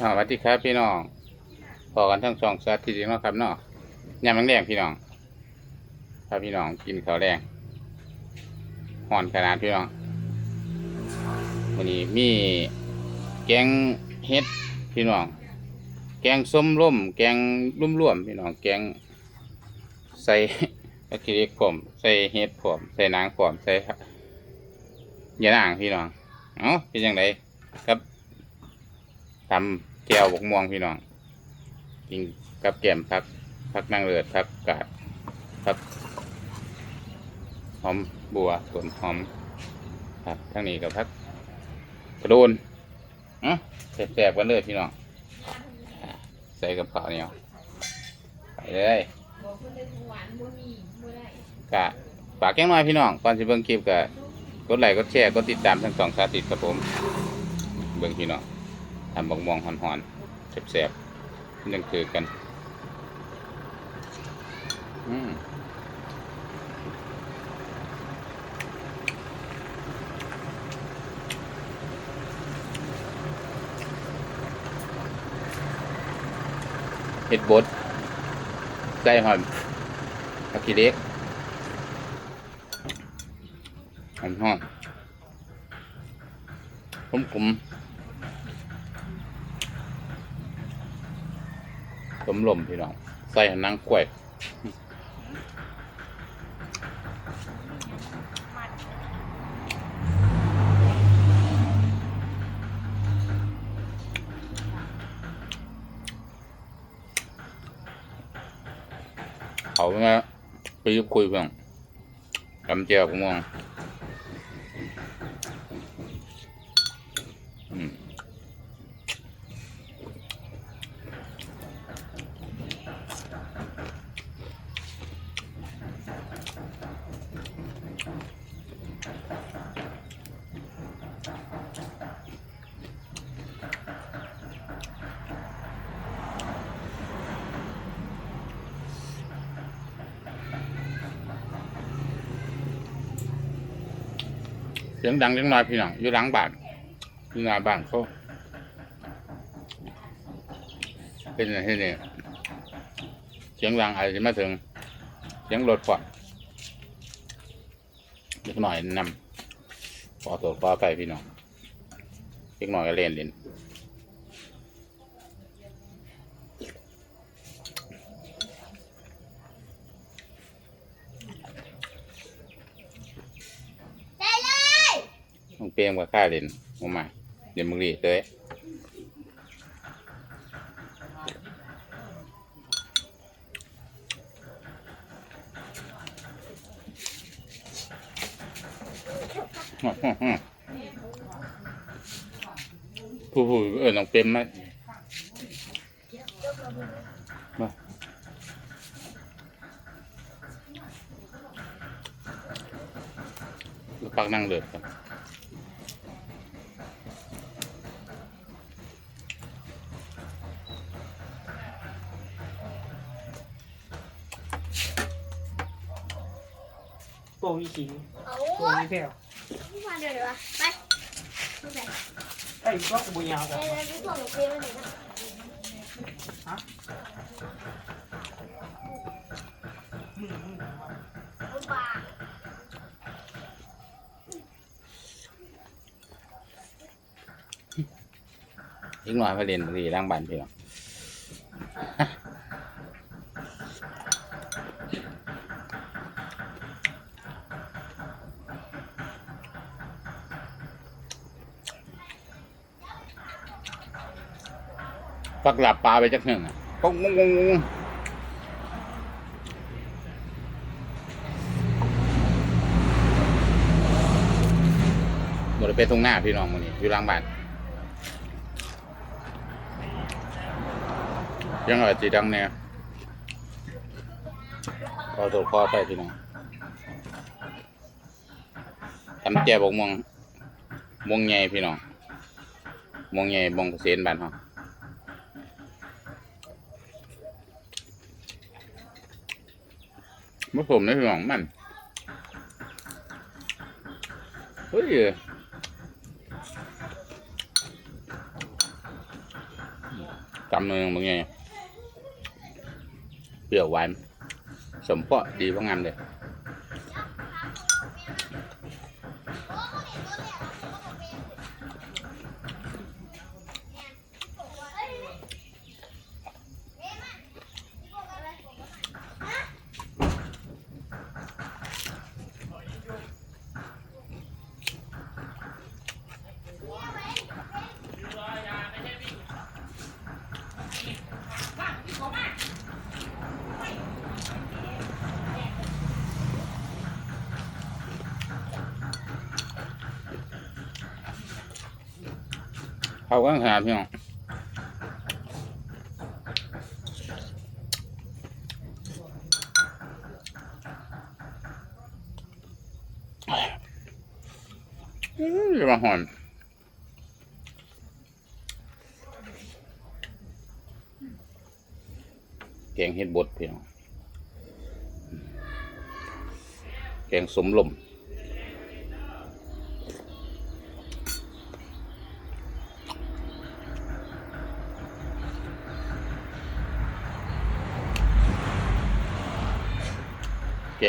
สวัสดีครับพี่น้องพอกันทั้งสองสัตว์ที่ดีเนาะครับเนาะยามแรงๆพี่น้องพาพี่น้องกินข้าวแรงห่อนขนาดพี่น้องวันนี้มีแกงเฮ็ดพี่น้อง แกงส้มร่ม แกงรุ่มร่วมๆพี่น้อง แกงใส่ตะกี้เล็กผมใส่เฮ็ดผมใส่นางผมใส่ยานางพี่น้อง เอ้าเป็นยังไงครับทำ แก้วบกม่วงพี่น้องกินกับแกมพักพักนั่งเลือดพักกาดพักหอมบัวส่วนหอมครับทั้งนี้กับพักกระโดนอะแสบๆกันเลยพี่น้องใส่กับข้าวเหนียวไปเลยกะฝากแก้งน้อยพี่น้องก่อนสิเบิ่งคลิปกะกดไลค์กดแชร์กดติดตามทั้งสองสาติดครับผม เบิ่งพี่น้อง ทำบักม่วงหอนๆแสบๆยังคือกัน อืมเห็ดบดใส่หอมผักกีเล็กหอมหอมผมผม ต้มลมพี่น้อง ใส่หนังกล้วยเขาเนี่ยไปคุยเพื่อนกำเจียวผมมอง สียงดังเล็กน้อยพี่น้องอยู่หลังบ้านอยู่หน้าบ้านเขาเป็นอะไรที่นี่เสียงดังอาจจะมาถึงเสียงรถก่อนเล็กน้อยนำพอตัวพอไปพี่น้องเล็กน้อยก็เล่นเล่น ได้เลย น้อง เปียมกับข้าเล่นออกมาเดี๋ยวมึงรีเลยผู้ผู้เออน้องเปียมมามาปักนั่งเลือดครับ โปรวิชิงเอาโปรวิแพลวผู้พันเดี๋ยวเดี๋ยวไปผู้ใส่ไอ้ก็บุญยาวเดี๋กัยนวเดี๋ยวผู้ส่งหนูเปลี่ยนมาหน่อยนะฮะเอาปลาอีกหน่อยไปเรียนรีร่างบันพี่น้อง ปักหลับปลาไปจักหนึ่งอะก็งงงงงหมดไปตรงหน้าพี่น้องมันนี่อยู่หล่างบ้านยังไงจีดังเนี่ยพอตัวคอใส่พี่น้องทำแจ่บกมวงมวงใหญ่พี่น้องมวงใหญ่มวงเกษตรบ้านเขา ผสมนะพี่น้องมันเฮ้ยจำเนึ่งมึงไงเปรี้ยวหวานสมเพาะดีว่างามเลย เขาก็ขนาพี่น้องอื้อมาหอนแกงเห็ดบดพี่น้องแกงสมลม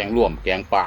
งร่วมแกงป่า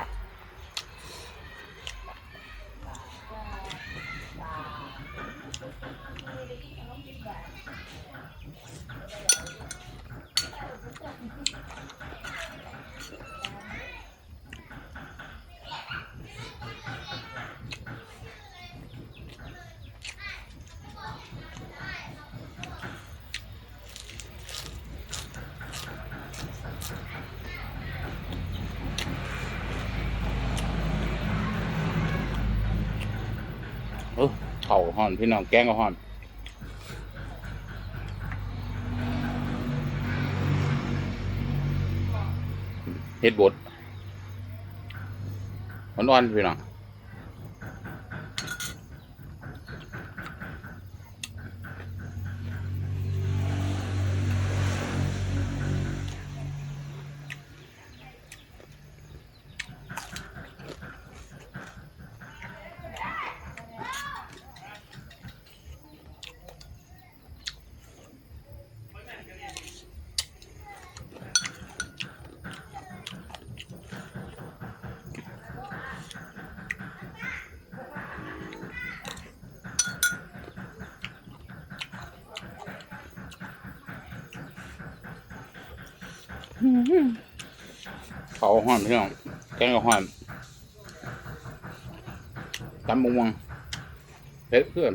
ออเข่าห่อนพี่น้องแกงก็ห่อนเฮ็ดบดอ่อนๆพี่น้อง เขาห่อนพี่น้องแกงก็ห่อนตำบงวงเผ็ดเพื่อน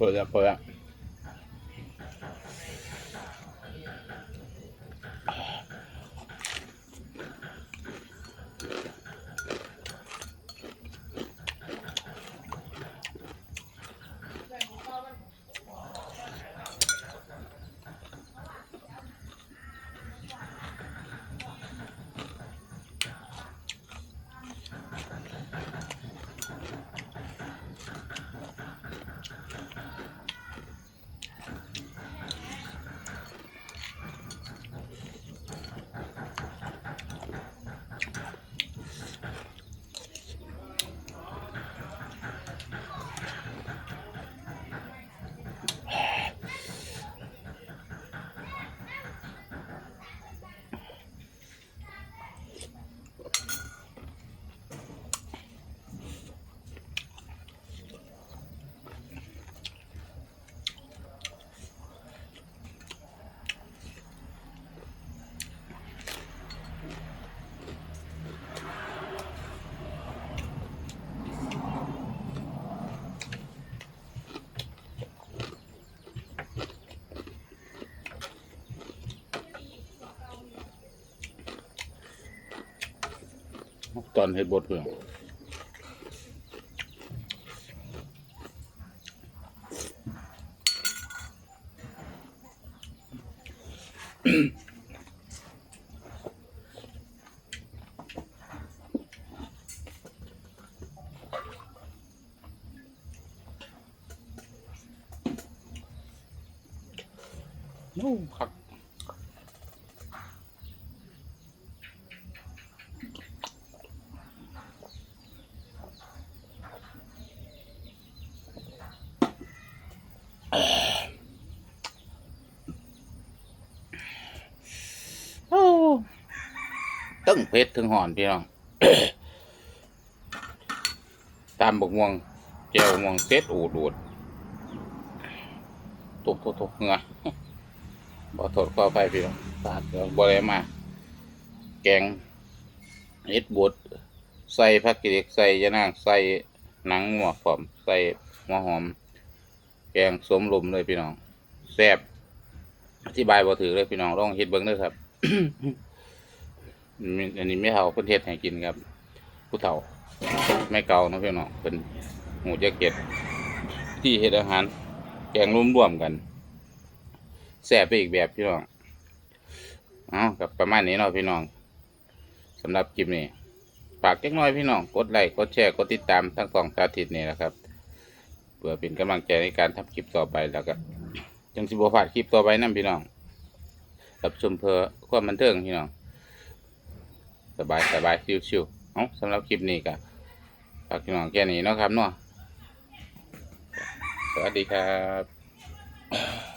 เปิดแอนเฮ็ดบดเพื่อนโตึ้งเผ็ดถึงหอนพี่น้องตามบกม่วงเจียวม่วงเซ็ดอูดอูดตุกตุกตุกเงือบ่โทษขอไปพี่น้องปาดเบ่ได้มา แกงเฮ็ดบดใส่ผักกิเล็กใส่ยะนางใส่หนังหัวหอมใส่หัวหอม แกงสมลมเลยพี่น้องแซ่บอธิบายบ่ถือเลยพี่น้องลองเฮ็ดเบิ่งด้อครับ อันนี้ไม่เฒ่าเพิ่นเฮ็ดให้กินครับ ผู้เฒ่าไม่เก่าเนาะพี่น้องเป็นหมูจะเก็ดที่เฮ็ดอาหาร แกงร่วมกันแซ่บไปอีกแบบพี่น้องเอากับประมาณนี้เนาะพี่น้องสำหรับคลิปนี้ฝากเล็กน้อยพี่น้องกดไลค์กดแชร์กดติดตามทั้งสองสาธิตนี่นะครับเพื่อเป็นกำลังใจในการทำคลิปต่อไปแล้วก็จังสิบพลาดคลิปต่อไปนั่นพี่น้องรับชมเพื่อความบันเทิงพี่น้อง สบายสบายชิวๆเอาสำหรับคลิปนี้กับฝากพี่น้องแค่นี้นะครับเนาะสวัสดีครับ